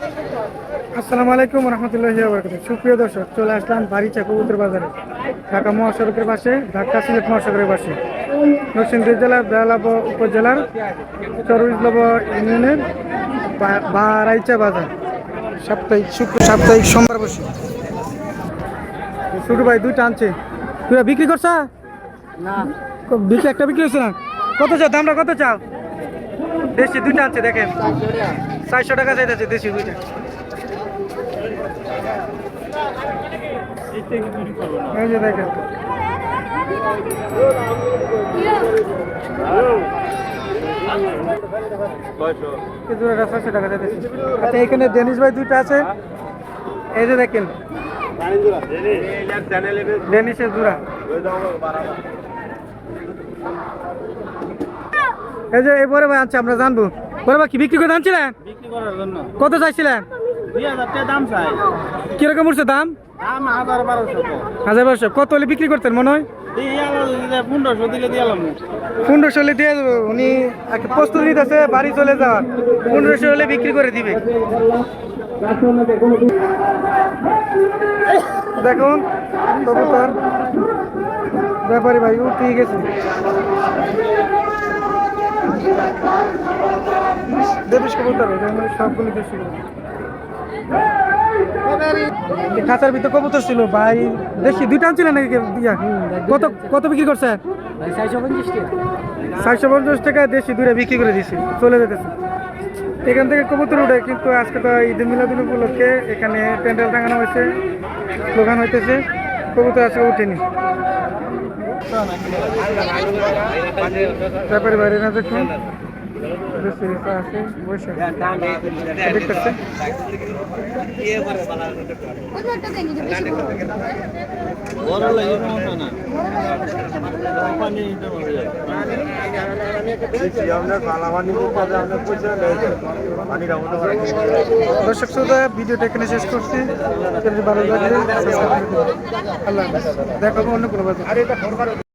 আসসালামু আলাইকুম রহমতুল্লাহ বরকাত সুপ্রিয় দর্শক চলে আসলাম বাড়িচা কবুতর বাজারে। ঢাকা মহাসড়কের পাশে ঢাকা সিলেট মহাসড়কের পাশে। নরসিংদী জেলার বেলাব উপজেলার চরুইজলব ইউনিয়নের বা- বারাইচা বাজার। সাপ্তাহিক শুক্র সাপ্তাহিক সোমবার বসে। ছোট ভাই দুইটা আনছে। তুই বিক্রি করছা? না। বিক্রি একটা বিক্রি হচ্ছে না। কত চাও? দামটা কত চাও? দেশি দুইটা আছে দেখেন চারশো টাকা চাইতেছে দেশি দুইটা দেখেন ছয়শো টাকা চাইতেছে আচ্ছা এখানে ডেনিস ভাই দুইটা আছে এই যে দেখেন ডেনিসের জোড়া এই যে এবারে ভাই আনছে আমরা জানব। বড় ভাই কি বিক্রি করে আনছিলেন? কত চাইছিলেন? কীরকম উঠছে দাম? হাজার বারোশো কত হলে বিক্রি করতেন মনে হয়? পনেরোশো হলে দিয়ে দেবো। উনি প্রস্তুতি নিতেছে বাড়ি চলে যাওয়ার। পনেরোশো হলে বিক্রি করে দিবে। দেখুন কবুতর। ব্যাপারী ভাই উঠে গেছে। দেবিস কবুতর সবগুলো দেশি খাঁচার ভিতরে কবুতর ছিল ভাই। দেখি দুইটা আনছিলেন নাকি ইয়া? কত কত বিক্রি করছে? চারশো পঞ্চাশ টাকা। দেশি দূরে বিক্রি করে দিছি চলে যেতেছে। এখান থেকে কবুতর উঠে কিন্তু আজকে তো ঈদ মিলাদুল উপলক্ষে এখানে প্যান্ডেল টাঙানো হয়েছে স্লোগান হইতেছে কবুতর আজকে উঠেনি ব্যাপারে বাইরে না দেখুন দেশি রেখা আছে বসে দেখতেছে দর্শক শ্রোতা ভিডিওটা এখানে শেষ করছি ভালো লাগে subscribe করে দিন। আল্লাহ হাফেজ। দেখা হবে অন্য কোনো